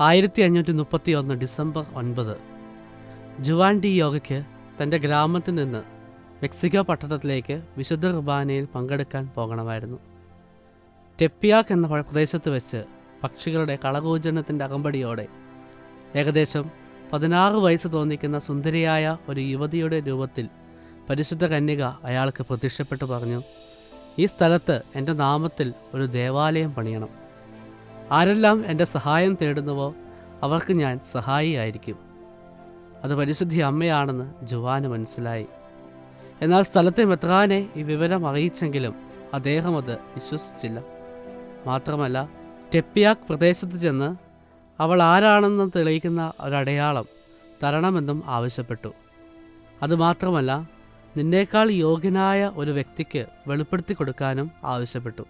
ആയിരത്തി അഞ്ഞൂറ്റി മുപ്പത്തി ഒന്ന് ഡിസംബർ ഒൻപത്. ജുവാൻ ഡി യോഗയ്ക്ക് തന്റെ ഗ്രാമത്തിൽ നിന്ന് മെക്സിക്കോ പട്ടണത്തിലേക്ക് വിശുദ്ധ കുർബാനയിൽ പങ്കെടുക്കാൻ പോകണമായിരുന്നു. ടെപ്പിയാക്ക് എന്ന പ്രദേശത്ത് വെച്ച് പക്ഷികളുടെ കളകൂജനത്തിന്റെ അകമ്പടിയോടെ ഏകദേശം പതിനാറ് വയസ്സ് തോന്നിക്കുന്ന സുന്ദരിയായ ഒരു യുവതിയുടെ രൂപത്തിൽ പരിശുദ്ധ കന്യക അയാൾക്ക് പ്രത്യക്ഷപ്പെട്ടു പറഞ്ഞു ഈ സ്ഥലത്ത് എന്റെ നാമത്തിൽ ഒരു ദേവാലയം പണിയണം. ആരെല്ലാം എന്റെ സഹായം തേടുന്നുവോ അവർക്ക് ഞാൻ സഹായിയായിരിക്കും. അത് പരിശുദ്ധി അമ്മയാണെന്ന് ജുവാന് മനസ്സിലായി. എന്നാൽ സ്ഥലത്തെ മെത്രാനെ ഈ വിവരം അറിയിച്ചെങ്കിലും അദ്ദേഹം അത് വിശ്വസിച്ചില്ല. മാത്രമല്ല ടെപ്പിയാക് പ്രദേശത്ത് ചെന്ന് അവൾ ആരാണെന്ന് തെളിയിക്കുന്ന ഒരടയാളം തരണമെന്നും ആവശ്യപ്പെട്ടു. അതുമാത്രമല്ല നിന്നേക്കാൾ യോഗ്യനായ ഒരു വ്യക്തിക്ക് വെളിപ്പെടുത്തി കൊടുക്കാനും ആവശ്യപ്പെട്ടു.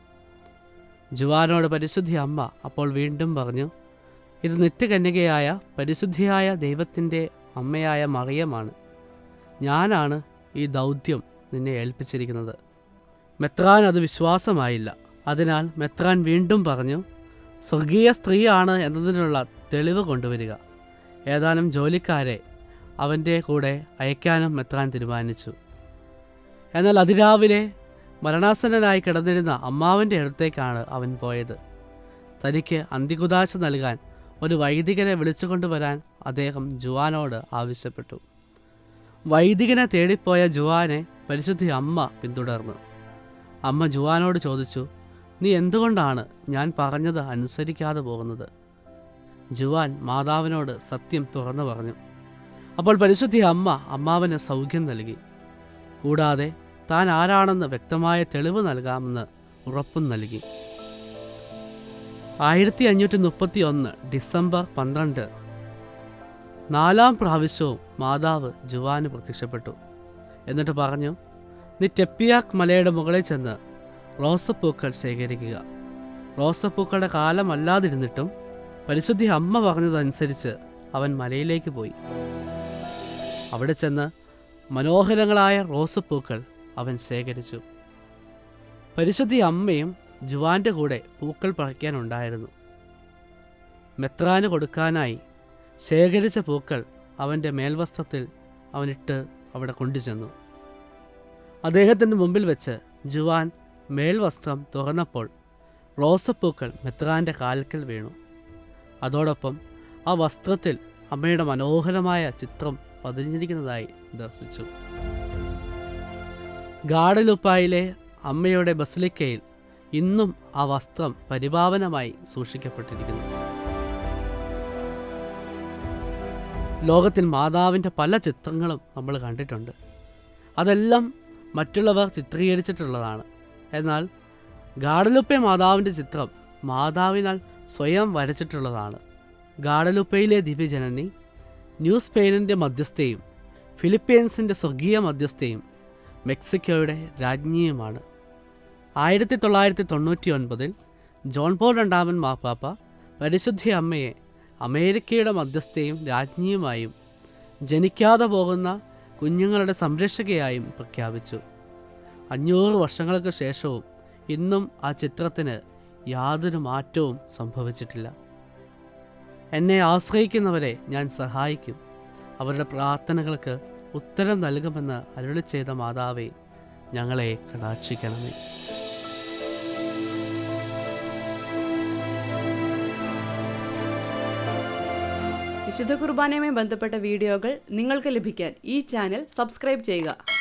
ജുവാനോട് പരിശുദ്ധി അമ്മ അപ്പോൾ വീണ്ടും പറഞ്ഞു ഇത് നിത്യകന്യകയായ പരിശുദ്ധിയായ ദൈവത്തിന്റെ അമ്മയായ മറിയമാണ്. ഞാനാണ് ഈ ദൗത്യം നിന്നെ ഏൽപ്പിച്ചിരിക്കുന്നത്. മെത്രാൻ അത് വിശ്വാസമായില്ല. അതിനാൽ മെത്രാൻ വീണ്ടും പറഞ്ഞു സ്വർഗീയ സ്ത്രീയാണ് എന്നതിനുള്ള തെളിവ് കൊണ്ടുവരിക. ഏതാനും ജോലിക്കാരെ അവന്റെ കൂടെ അയക്കാനും മെത്രാൻ തീരുമാനിച്ചു. എന്നാൽ അതിരാവിലെ മരണാസന്നനായി കിടന്നിരുന്ന അമ്മാവന്റെ അടുത്തേക്കാണ് അവൻ പോയത്. തനിക്ക് അന്തികുദാശ നൽകാൻ ഒരു വൈദികനെ വിളിച്ചുകൊണ്ടുവരാൻ അദ്ദേഹം ജുവാനോട് ആവശ്യപ്പെട്ടു. വൈദികനെ തേടിപ്പോയ ജുവാനെ പരിശുദ്ധി അമ്മ പിന്തുടർന്നു. അമ്മ ജുവാനോട് ചോദിച്ചു നീ എന്തുകൊണ്ടാണ് ഞാൻ പറഞ്ഞത് അനുസരിക്കാതെ പോകുന്നത്? ജുവാൻ മാതാവിനോട് സത്യം തുറന്നു പറഞ്ഞു. അപ്പോൾ പരിശുദ്ധി അമ്മ അമ്മാവന് സൗഖ്യം നൽകി. കൂടാതെ താൻ ആരാണെന്ന് വ്യക്തമായ തെളിവ് നൽകാമെന്ന് ഉറപ്പും നൽകി. ആയിരത്തി അഞ്ഞൂറ്റി മുപ്പത്തി ഒന്ന് ഡിസംബർ പന്ത്രണ്ട്. നാലാം പ്രാവശ്യവും മാതാവ് ജുവാന് പ്രത്യക്ഷപ്പെട്ടു. എന്നിട്ട് പറഞ്ഞു നീ ടെപ്പിയാക് മലയുടെ മുകളിൽ ചെന്ന് റോസപ്പൂക്കൾ ശേഖരിക്കുക. റോസപ്പൂക്കളുടെ കാലമല്ലാതിരുന്നിട്ടും പരിശുദ്ധി അമ്മ പറഞ്ഞതനുസരിച്ച് അവൻ മലയിലേക്ക് പോയി. അവിടെ ചെന്ന് മനോഹരങ്ങളായ റോസപ്പൂക്കൾ അവൻ ശേഖരിച്ചു. പരിശുദ്ധി അമ്മയും ജുവാന്റെ കൂടെ പൂക്കൾ പറിക്കാനുണ്ടായിരുന്നു. മെത്രാന് കൊടുക്കാനായി ശേഖരിച്ച പൂക്കൾ അവന്റെ മേൽവസ്ത്രത്തിൽ അവനിട്ട് അവിടെ കൊണ്ടുചെന്നു. അദ്ദേഹത്തിന്റെ മുമ്പിൽ വെച്ച് ജുവാൻ മേൽവസ്ത്രം തുറന്നപ്പോൾ റോസപ്പൂക്കൾ മെത്രാന്റെ കാൽക്കൽ വീണു. അതോടൊപ്പം ആ വസ്ത്രത്തിൽ അമ്മയുടെ മനോഹരമായ ചിത്രം പതിഞ്ഞിരിക്കുന്നതായി ദർശിച്ചു. ഗാഡലുപ്പായിലെ അമ്മയുടെ ബസലിക്കയിൽ ഇന്നും ആ വസ്ത്രം പരിപാവനമായി സൂക്ഷിക്കപ്പെട്ടിരിക്കുന്നു. ലോകത്തിൽ മാതാവിന്റെ പല ചിത്രങ്ങളും നമ്മൾ കണ്ടിട്ടുണ്ട്. അതെല്ലാം മറ്റുള്ളവർ ചിത്രീകരിച്ചിട്ടുള്ളതാണ്. എന്നാൽ ഗാഡലുപ്പെ മാതാവിന്റെ ചിത്രം മാതാവിനാൽ സ്വയം വരച്ചിട്ടുള്ളതാണ്. ഗാഡലുപ്പയിലെ ദിവ്യജനനി ന്യൂ സ്പെയിനിന്റെ മധ്യസ്ഥയും ഫിലിപ്പീൻസിന്റെ സ്വർഗീയ മധ്യസ്ഥയും മെക്സിക്കോയുടെ രാജ്ഞിയുമാണ്. ആയിരത്തി തൊള്ളായിരത്തി തൊണ്ണൂറ്റി ഒൻപതിൽ ജോൺ പോൾ രണ്ടാമൻ മാപ്പാപ്പ പരിശുദ്ധി അമ്മയെ അമേരിക്കയുടെ മധ്യസ്ഥയും രാജ്ഞിയുമായും ജനിക്കാതെ പോകുന്ന കുഞ്ഞുങ്ങളുടെ സംരക്ഷകയായും പ്രഖ്യാപിച്ചു. അഞ്ഞൂറ് വർഷങ്ങൾക്ക് ശേഷവും ഇന്നും ആ ചിത്രത്തിന് യാതൊരു മാറ്റവും സംഭവിച്ചിട്ടില്ല. എന്നെ ആശ്രയിക്കുന്നവരെ ഞാൻ സഹായിക്കും. അവരുടെ പ്രാർത്ഥനകൾക്ക് ഉത്തരം നൽകുമെന്ന് അരുളി ചെയ്ത മാതാവേ ഞങ്ങളെ കടാക്ഷിക്കണമേ. വിശുദ്ധ കുർബാനയുമായി ബന്ധപ്പെട്ട വീഡിയോകൾ നിങ്ങൾക്ക് ലഭിക്കാൻ ഈ ചാനൽ സബ്സ്ക്രൈബ് ചെയ്യുക.